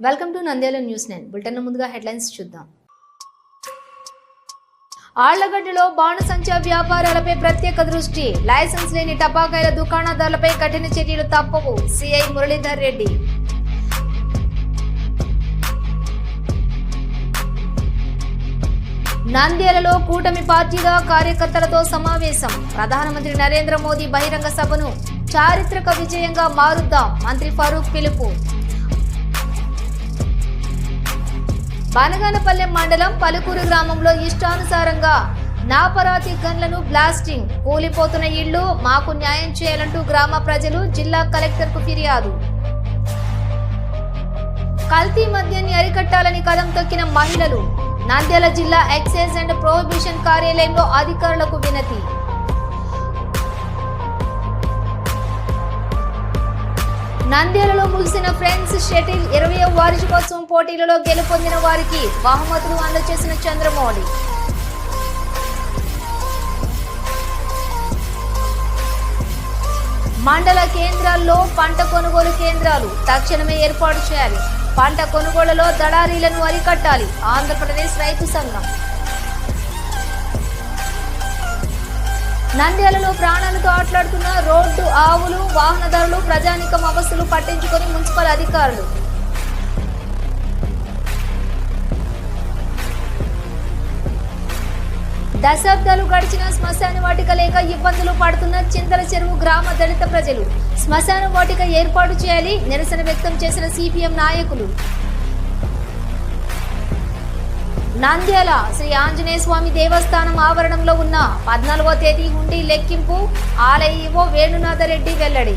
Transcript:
Welcome to Nandyala news nine bulletin ముందుగా headlines చూద్దాం. ఆళ్ళగడ్డలో బాణసంచా వ్యాపారాలపై ప్రత్యేక దృష్టి. లైసెన్స్ లేని టపాకాయల దుకాణదారులపై కఠిన చర్యలు తప్పవు. సిఐ మురళీధర్ రెడ్డి. నంద్యాలలో కూటమి పార్టీగా కార్యకర్తలతో సమావేశం. ప్రధానమంత్రి నరేంద్ర మోదీ బహిరంగ సభను చారిత్రక విజయంగా మారుద్దాం. మంత్రి ఫరూక్ పిలుపు. బనగానపల్లె మండలం పలుకూరు గ్రామంలో ఇష్టానుసారంగా నాపరాతి గన్లను బ్లాస్టింగ్. కూలిపోతున్న ఇళ్ళు మాకు న్యాయం చేయాలంటూ గ్రామ ప్రజలు జిల్లా కలెక్టర్కు ఫిర్యాదు. కల్తీ మద్యాన్ని అరికట్టాలని కదం తొక్కిన మహిళలు నంద్యాల జిల్లా ఎక్సైజ్ అండ్ ప్రోహిబిషన్ కార్యాలయంలో అధికారులకు వినతి. నంద్యాలలో ముగిసిన ఫ్రెండ్స్ షటిల్ ఇరవయో వార్షికోత్సవం పోటీలలో గెలుపొందిన వారికి బహుమతులు అందజేసిన చంద్రమౌళి. మండల కేంద్రాల్లో పంట కొనుగోలు కేంద్రాలు తక్షణమే ఏర్పాటు చేయాలి. పంట కొనుగోలులో దళారీలను అరికట్టాలి. ఆంధ్రప్రదేశ్ రైతు సంఘం. నంద్యాలలో ప్రాణాలతో ఆటలాడుతున్న రోడ్డు ఆవులు వాహనదారులు ప్రజానికం అధికారులు. దశాబ్దాలు గడిచిన శ్మశాన వాటిక లేక ఇబ్బందులు పడుతున్న చింతల చెరువు గ్రామ దళిత ప్రజలు శ్మశాన వాటిక ఏర్పాటు చేయాలి నిరసన వ్యక్తం చేసిన సిపిఎం నాయకులు. నంద్యాల శ్రీ ఆంజనేయ స్వామి దేవస్థానం ఆవరణంలో ఉన్న పద్నాలుగో తేదీ హుండీ లెక్కింపు ఆలయ ఈవో వేణునాథరెడ్డి వెల్లడి.